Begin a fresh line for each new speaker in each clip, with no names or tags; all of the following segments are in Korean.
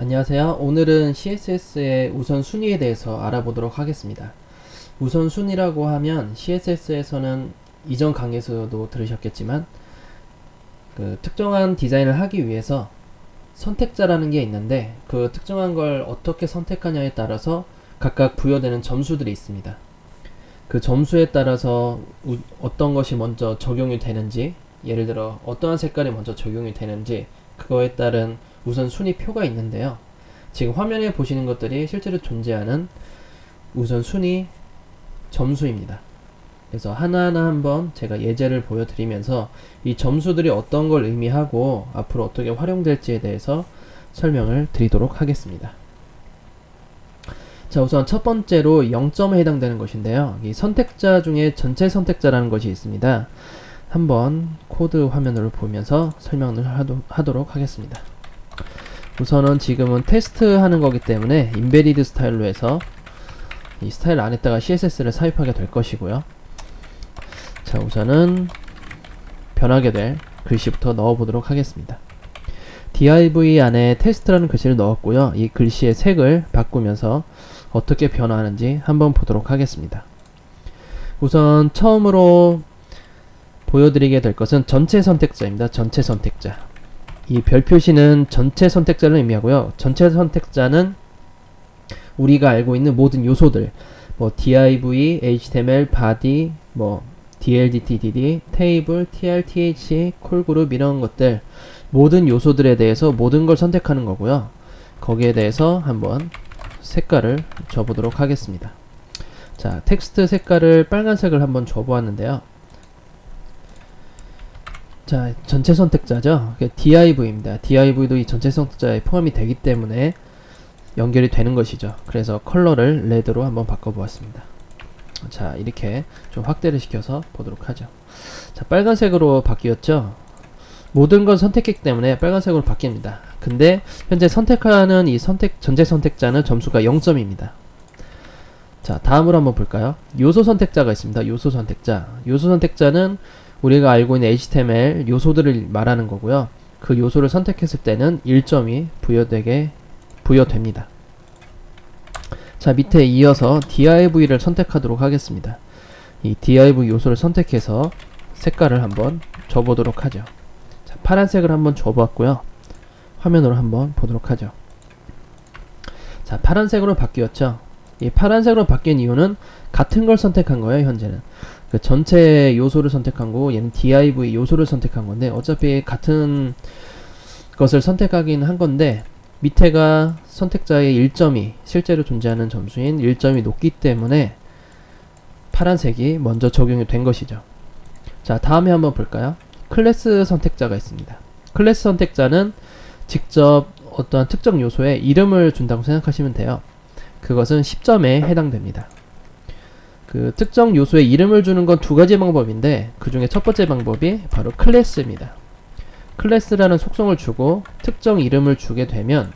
안녕하세요. 오늘은 CSS의 우선순위에 대해서 알아보도록 하겠습니다. 우선순위라고 하면 CSS에서는 이전 강의에서도 들으셨겠지만 그 특정한 디자인을 하기 위해서 선택자라는 게 있는데 그 특정한 걸 어떻게 선택하냐에 따라서 각각 부여되는 점수들이 있습니다. 그 점수에 따라서 우- 어떤 것이 먼저 적용이 되는지 예를 들어 어떠한 색깔이 먼저 적용이 되는지 그거에 따른 우선 순위표가 있는데요. 지금 화면에 보시는 것들이 실제로 존재하는 우선 순위 점수입니다. 그래서 하나하나 한번 제가 예제를 보여드리면서 이 점수들이 어떤 걸 의미하고 앞으로 어떻게 활용될지에 대해서 설명을 드리도록 하겠습니다. 자, 우선 첫 번째로 0점에 해당되는 것인데요. 이 선택자 중에 전체 선택자라는 것이 있습니다. 한번 코드 화면을 보면서 설명을 하도, 하도록 하겠습니다. 우선은 지금은 테스트 하는 거기 때문에 인베리드 스타일로 해서 이 스타일 안에다가 CSS를 삽입하게 될 것이고요. 자, 우선은 변하게 될 글씨부터 넣어보도록 하겠습니다. div 안에 테스트라는 글씨를 넣었고요. 이 글씨의 색을 바꾸면서 어떻게 변화하는지 한번 보도록 하겠습니다. 우선 처음으로 보여드리게 될 것은 전체 선택자입니다. 전체 선택자. 이 별 표시는 전체 선택자를 의미하고요. 전체 선택자는 우리가 알고 있는 모든 요소들, 뭐 div, html, body, 뭐 dldt, dd, 테이블, tr, th, 콜그룹 이런 것들 모든 요소들에 대해서 모든 걸 선택하는 거고요. 거기에 대해서 한번 색깔을 줘보도록 하겠습니다. 자, 텍스트 색깔을 빨간색을 한번 줘보았는데요. 자, 전체 선택자죠. div입니다. div도 이 전체 선택자에 포함이 되기 때문에 연결이 되는 것이죠. 그래서 컬러를 레드로 한번 바꿔보았습니다. 자, 이렇게 좀 확대를 시켜서 보도록 하죠. 자, 빨간색으로 바뀌었죠. 모든 걸 선택했기 때문에 빨간색으로 바뀝니다. 근데 현재 선택하는 이 선택 전체 선택자는 점수가 0점입니다. 자, 다음으로 한번 볼까요? 요소 선택자가 있습니다. 요소 선택자. 요소 선택자는 우리가 알고 있는 HTML 요소들을 말하는 거고요. 그 요소를 선택했을 때는 1점이 부여되게 부여됩니다. 자, 밑에 이어서 div를 선택하도록 하겠습니다. 이 div 요소를 선택해서 색깔을 한번 줘보도록 하죠. 자, 파란색을 한번 줘보았고요. 화면으로 한번 보도록 하죠. 자, 파란색으로 바뀌었죠. 이 파란색으로 바뀐 이유는 같은 걸 선택한 거예요, 현재는. 그 전체 요소를 선택한 거고 얘는 div 요소를 선택한 건데 어차피 같은 것을 선택하긴 한 건데 밑에가 선택자의 1점이 실제로 존재하는 점수인 1점이 높기 때문에 파란색이 먼저 적용이 된 것이죠. 자, 다음에 한번 볼까요? 클래스 선택자가 있습니다. 클래스 선택자는 직접 어떠한 특정 요소에 이름을 준다고 생각하시면 돼요. 그것은 10점에 해당됩니다. 그 특정 요소에 이름을 주는 건 두 가지 방법인데 그 중에 첫 번째 방법이 바로 클래스입니다. 클래스라는 속성을 주고 특정 이름을 주게 되면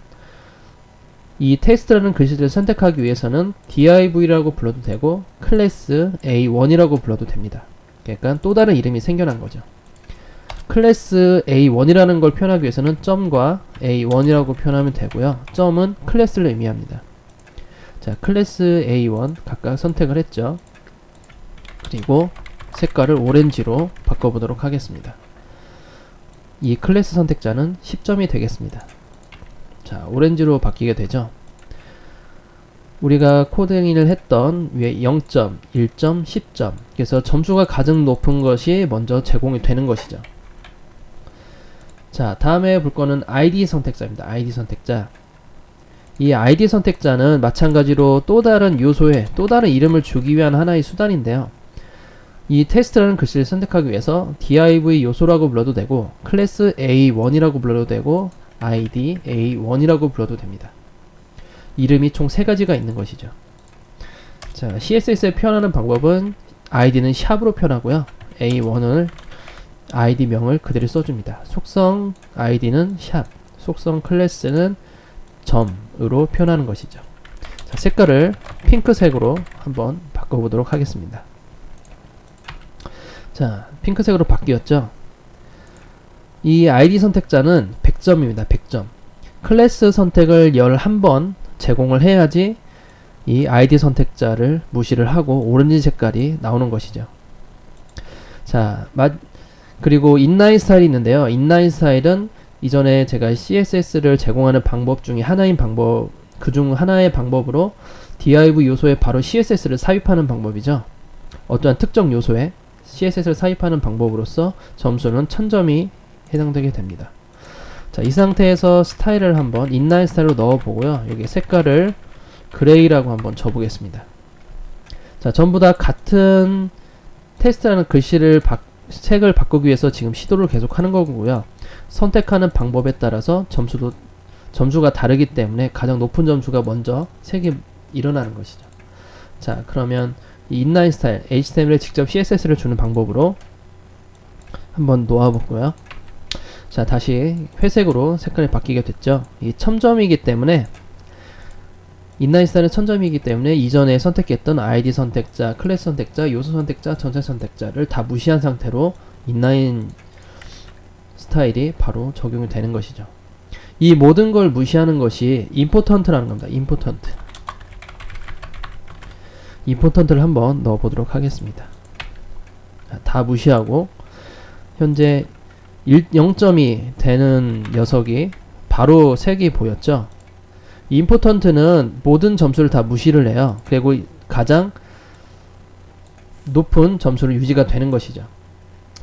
이 테스트라는 글씨를 선택하기 위해서는 div라고 불러도 되고 클래스 a1이라고 불러도 됩니다. 그러니까 또 다른 이름이 생겨난 거죠. 클래스 a1이라는 걸 표현하기 위해서는 점과 a1이라고 표현하면 되고요. 점은 클래스를 의미합니다. 자, 클래스 A1 각각 선택을 했죠. 그리고 색깔을 오렌지로 바꿔보도록 하겠습니다. 이 클래스 선택자는 10점이 되겠습니다. 자, 오렌지로 바뀌게 되죠. 우리가 코딩을 했던 위에 0점, 1점, 10점. 그래서 점수가 가장 높은 것이 먼저 제공이 되는 것이죠. 자, 다음에 볼 거는 ID 선택자입니다. ID 선택자. 이 ID 선택자는 마찬가지로 또 다른 요소에 또 다른 이름을 주기 위한 하나의 수단인데요. 이 테스트라는 글씨를 선택하기 위해서 div 요소라고 불러도 되고 클래스 a1이라고 불러도 되고 id a1이라고 불러도 됩니다. 이름이 총 세 가지가 있는 것이죠. 자, CSS에 표현하는 방법은 id는 샵으로 표현하고요. a1을 id 명을 그대로 써줍니다. 속성 id는 샵, 속성 클래스는 점 으로 표현하는 것이죠. 자, 색깔을 핑크색으로 한번 바꿔보도록 하겠습니다. 자, 핑크색으로 바뀌었죠? 이 ID 선택자는 100점입니다. 100점. 클래스 선택을 11번 제공을 해야지 이 아이디 선택자를 무시를 하고 오렌지 색깔이 나오는 것이죠. 자, 마, 그리고 인라인 스타일이 있는데요. 인라인 스타일은 이전에 제가 CSS를 제공하는 방법 중에 하나인 방법, 그 중 하나의 방법으로 div 요소에 바로 CSS를 삽입하는 방법이죠. 어떠한 특정 요소에 CSS를 삽입하는 방법으로서 점수는 1000점이 해당되게 됩니다. 자, 이 상태에서 스타일을 한번 인라인 스타일로 넣어 보고요. 여기 색깔을 그레이라고 한번 줘 보겠습니다. 자, 전부 다 같은 테스트라는 글씨를 바, 색을 바꾸기 위해서 지금 시도를 계속 하는 거고요. 선택하는 방법에 따라서 점수도 점수가 다르기 때문에 가장 높은 점수가 먼저 색이 일어나는 것이죠. 자, 그러면 이 인라인 스타일 HTML에 직접 CSS를 주는 방법으로 한번 놓아보고요. 자, 다시 회색으로 색깔이 바뀌게 됐죠. 이 첨점이기 때문에 인라인 스타일은 천점이기 때문에 이전에 선택했던 아이디 선택자, 클래스 선택자, 요소 선택자, 전체 선택자를 다 무시한 상태로 인라인 스타일이 바로 적용이 되는 것이죠. 이 모든 걸 무시하는 것이 임포턴트라는 겁니다. 임포턴트. 임포턴트를 한번 넣어보도록 하겠습니다. 자, 다 무시하고 현재 1, 0점이 되는 녀석이 바로 색이 보였죠. 임포턴트는 모든 점수를 다 무시를 해요. 그리고 가장 높은 점수를 유지가 되는 것이죠.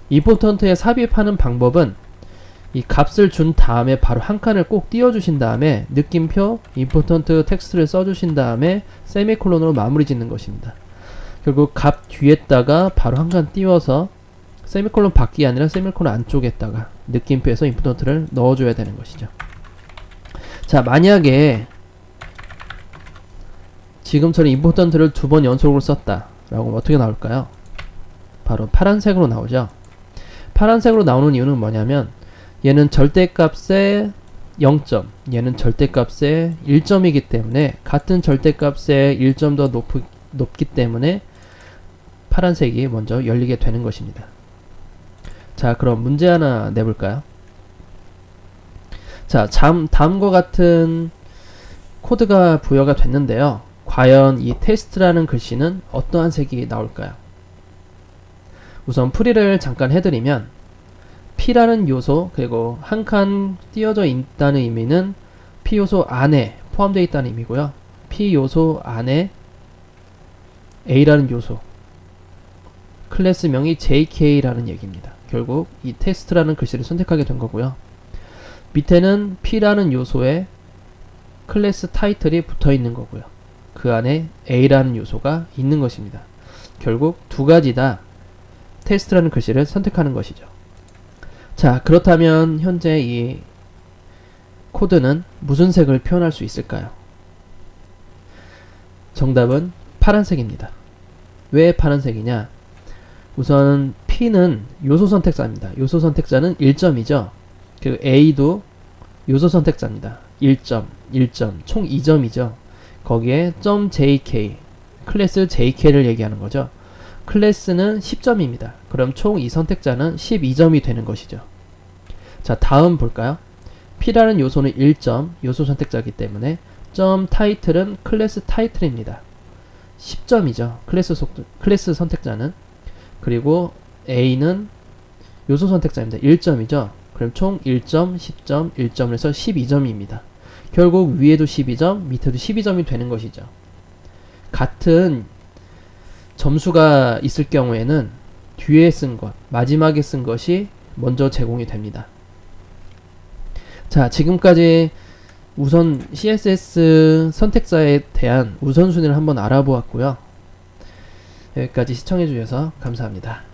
임포턴트에 삽입하는 방법은 이 값을 준 다음에 바로 한 칸을 꼭 띄워주신 다음에 느낌표 임포턴트 텍스트를 써주신 다음에 세미콜론으로 마무리 짓는 것입니다. 결국 값 뒤에다가 바로 한 칸 띄워서 세미콜론 밖이 아니라 세미콜론 안쪽에다가 느낌표에서 임포턴트를 넣어줘야 되는 것이죠. 자 만약에 지금처럼 임포턴트를 두 번 연속으로 썼다 라고 어떻게 나올까요? 바로 파란색으로 나오죠. 파란색으로 나오는 이유는 뭐냐면 얘는 절대값의 0점, 얘는 절대값의 1점이기 때문에 같은 절대값의 1점 더 높, 높기 때문에 파란색이 먼저 열리게 되는 것입니다. 자, 그럼 문제 하나 내볼까요? 자, 다음, 다음과 같은 코드가 부여가 됐는데요. 과연 이 테스트라는 글씨는 어떠한 색이 나올까요? 우선 풀이를 잠깐 해드리면 P라는 요소 그리고 한 칸 띄어져 있다는 의미는 P 요소 안에 포함되어 있다는 의미고요. P 요소 안에 A라는 요소 클래스명이 JK라는 얘기입니다. 결국 이 테스트라는 글씨를 선택하게 된 거고요. 밑에는 P라는 요소에 클래스 타이틀이 붙어 있는 거고요. 그 안에 A라는 요소가 있는 것입니다. 결국 두 가지 다 테스트라는 글씨를 선택하는 것이죠. 자, 그렇다면 현재 이 코드는 무슨 색을 표현할 수 있을까요? 정답은 파란색입니다. 왜 파란색이냐? 우선 P는 요소 선택자입니다. 요소 선택자는 1점이죠. 그리고 A도 요소 선택자입니다. 1점, 1점, 총 2점이죠. 거기에 .jk, 클래스 jk를 얘기하는 거죠. 클래스는 10점입니다. 그럼 총 이 선택자는 12점이 되는 것이죠. 자, 다음 볼까요? P라는 요소는 1점, 요소 선택자이기 때문에 점 타이틀은 클래스 타이틀입니다. 10점이죠. 클래스 속, 클래스 선택자는. 그리고 A는 요소 선택자입니다. 1점이죠. 그럼 총 1점, 10점, 1점을 해서 12점입니다. 결국 위에도 12점, 밑에도 12점이 되는 것이죠. 같은 점수가 있을 경우에는 뒤에 쓴 것, 마지막에 쓴 것이 먼저 제공이 됩니다. 자, 지금까지 우선 CSS 선택자에 대한 우선순위를 한번 알아보았고요. 여기까지 시청해주셔서 감사합니다.